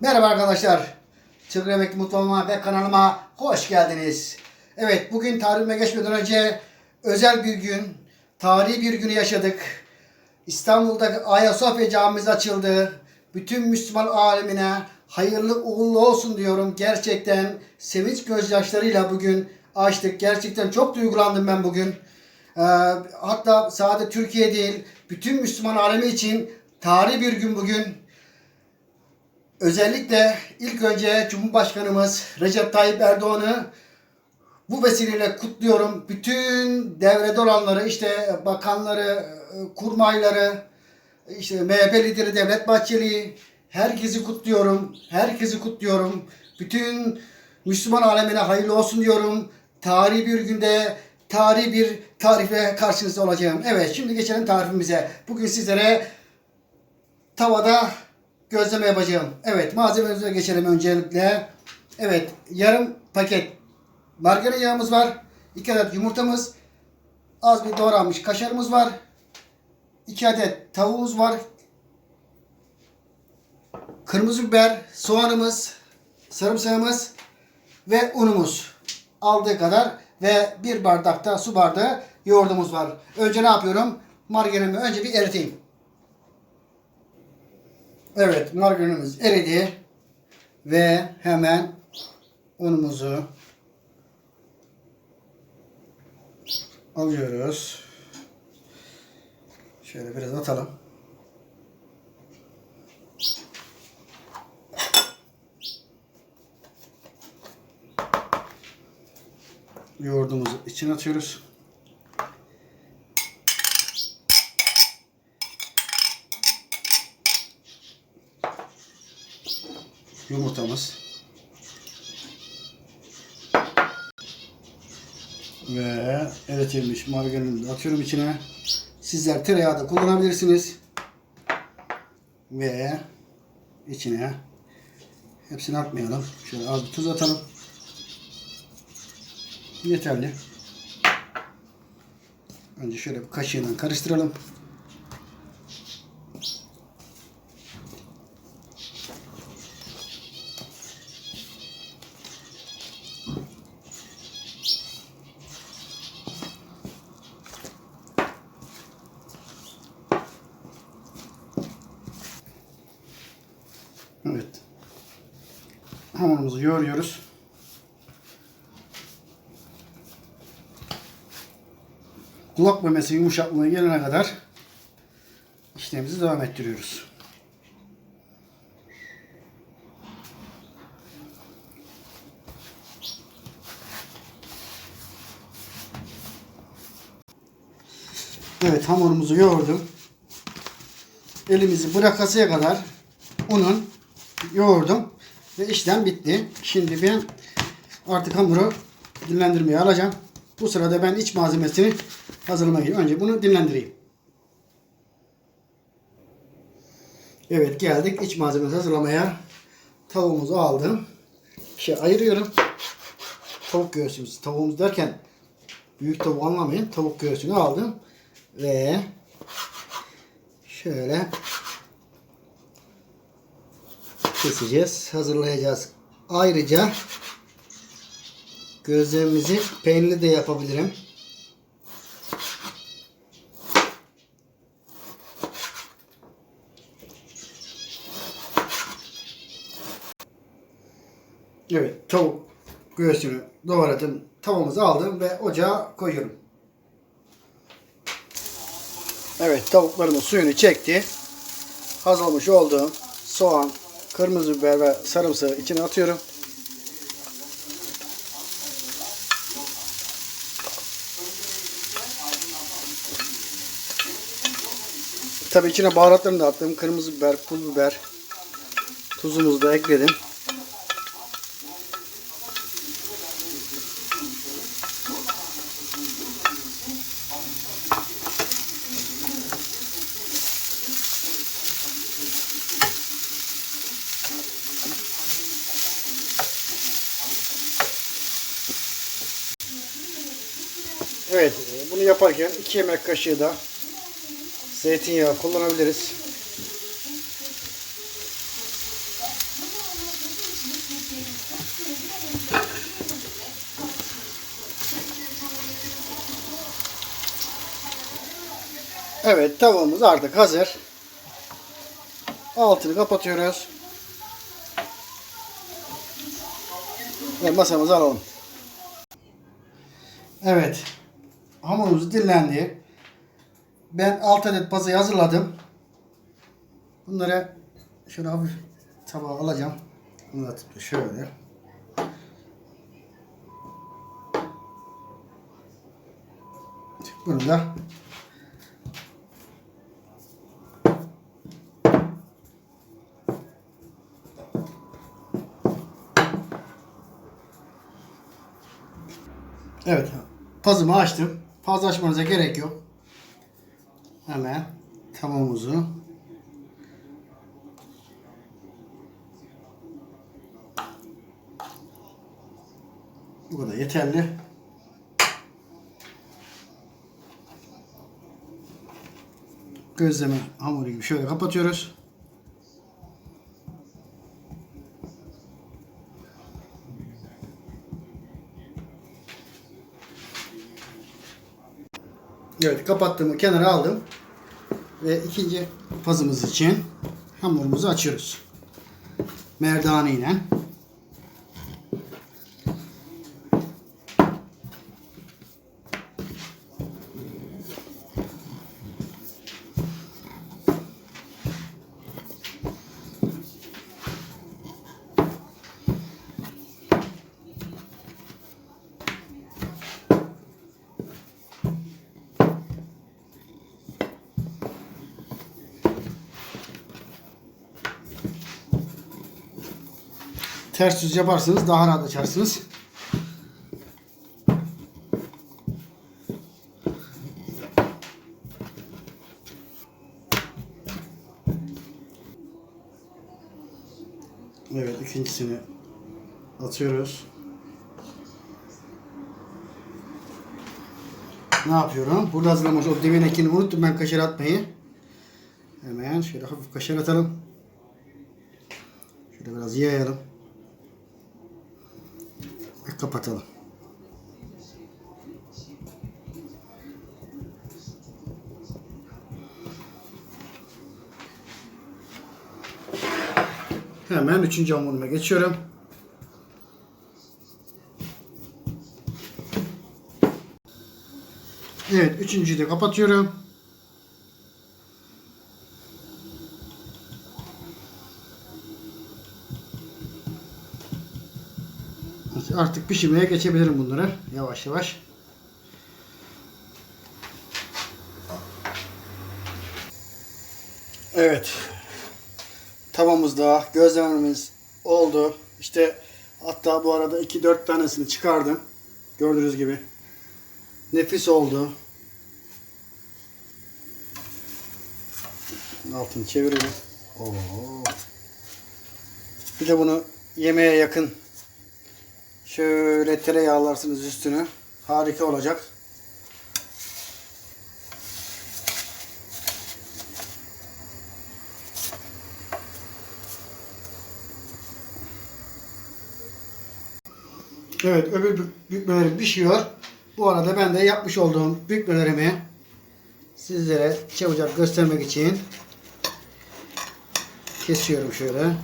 Merhaba arkadaşlar. Çıgır Emekli Mutfağıma ve kanalıma hoş geldiniz. Evet bugün tarihime geçmeden önce özel bir gün, tarihi bir günü yaşadık. İstanbul'da Ayasofya Camimiz açıldı. Bütün Müslüman alemine hayırlı uğurlu olsun diyorum. Gerçekten sevinç gözyaşlarıyla bugün açtık. Gerçekten çok duygulandım ben bugün. Ee, hatta sadece Türkiye değil, bütün Müslüman alemi için tarihi bir gün bugün. Özellikle ilk önce Cumhurbaşkanımız Recep Tayyip Erdoğan'ı bu vesileyle kutluyorum. Bütün devrede olanları, işte bakanları, kurmayları, işte MHP lideri Devlet Bahçeli, herkesi kutluyorum. Herkesi kutluyorum. Bütün Müslüman alemine hayırlı olsun diyorum. Tarihi bir günde tarihi bir tarife karşınızda olacağım. Evet şimdi geçelim tarifimize. Bugün sizlere tavada gözleme yapacağım. Evet malzemelerimize geçelim öncelikle. Evet yarım paket margarin yağımız var. 2 adet yumurtamız. Az bir doğranmış kaşarımız var. 2 adet tavuğumuz var. Kırmızı biber, soğanımız, sarımsağımız ve unumuz. Aldığı kadar ve bir bardakta su bardağı yoğurdumuz var. Önce ne yapıyorum? Margarinimi önce bir eriteyim. Evet margarinimiz eridi. Ve hemen unumuzu alıyoruz. Şöyle biraz atalım. Yoğurdumuzu içine atıyoruz. Yumurtamız. Ve eritilmiş margarini atıyorum içine. Sizler tereyağı da kullanabilirsiniz. Ve içine hepsini atmayalım. Şöyle az bir tuz atalım. Yeterli. Önce şöyle bir kaşığıyla karıştıralım. Hamurumuzu yoğuruyoruz. kulak memesi yumuşaklığına gelene kadar işlemimizi devam ettiriyoruz. Evet hamurumuzu yoğurdum. Elimizi bırakasıya kadar unun yoğurdum ve işlem bitti. Şimdi ben artık hamuru dinlendirmeye alacağım. Bu sırada ben iç malzemesini hazırlamayı önce bunu dinlendireyim. Evet geldik iç malzemesi hazırlamaya. Tavuğumuzu aldım. Şey ayırıyorum. Tavuk göğsümüz. Tavuğumuz derken büyük tavuğu anlamayın. Tavuk göğsünü aldım. Ve şöyle keseceğiz. Hazırlayacağız. Ayrıca gözlerimizi peynirli de yapabilirim. Evet tavuk göğsünü doğradım. Tavamızı aldım ve ocağa koyuyorum. Evet tavuklarımız suyunu çekti. Hazırlamış olduğum soğan, kırmızı biber ve sarımsağı içine atıyorum. Tabii içine baharatlarını da attım. Kırmızı biber, pul biber, tuzumuzu da ekledim. Evet bunu yaparken 2 yemek kaşığı da zeytinyağı kullanabiliriz. Evet tavamız artık hazır. Altını kapatıyoruz. Ve masamızı alalım. Evet. Hamurumuz dinlendi. Ben 6 adet pazayı hazırladım. Bunları şöyle hafif tabağa alacağım. Bunu atıp şöyle. Bunu da Evet. Pazımı açtım. Fazla açmanıza gerek yok. Hemen tavuğumuzu Bu kadar yeterli. Gözleme hamuru gibi şöyle kapatıyoruz. Evet kapattığımı kenara aldım. Ve ikinci pazımız için hamurumuzu açıyoruz. Merdane ile. Ters düz yaparsanız daha rahat açarsınız. Evet ikincisini atıyoruz. Ne yapıyorum? Burada hazırlamış o demin ekini unuttum ben kaşar atmayı. Hemen şöyle hafif kaşar atalım. Şöyle biraz yayalım. Ve kapatalım. Hemen üçüncü hamuruma geçiyorum. Evet, üçüncüyü de kapatıyorum. Artık pişirmeye geçebilirim bunları. Yavaş yavaş. Evet. Tavamızda gözlememiz oldu. İşte hatta bu arada 2-4 tanesini çıkardım. Gördüğünüz gibi. Nefis oldu. Altını çevirelim. Oo. Bir de bunu yemeğe yakın Şöyle tereyağlarsınız üstüne. Harika olacak. Evet öbür bükmelerim pişiyor. Bu arada ben de yapmış olduğum bükmelerimi sizlere çabucak göstermek için kesiyorum şöyle.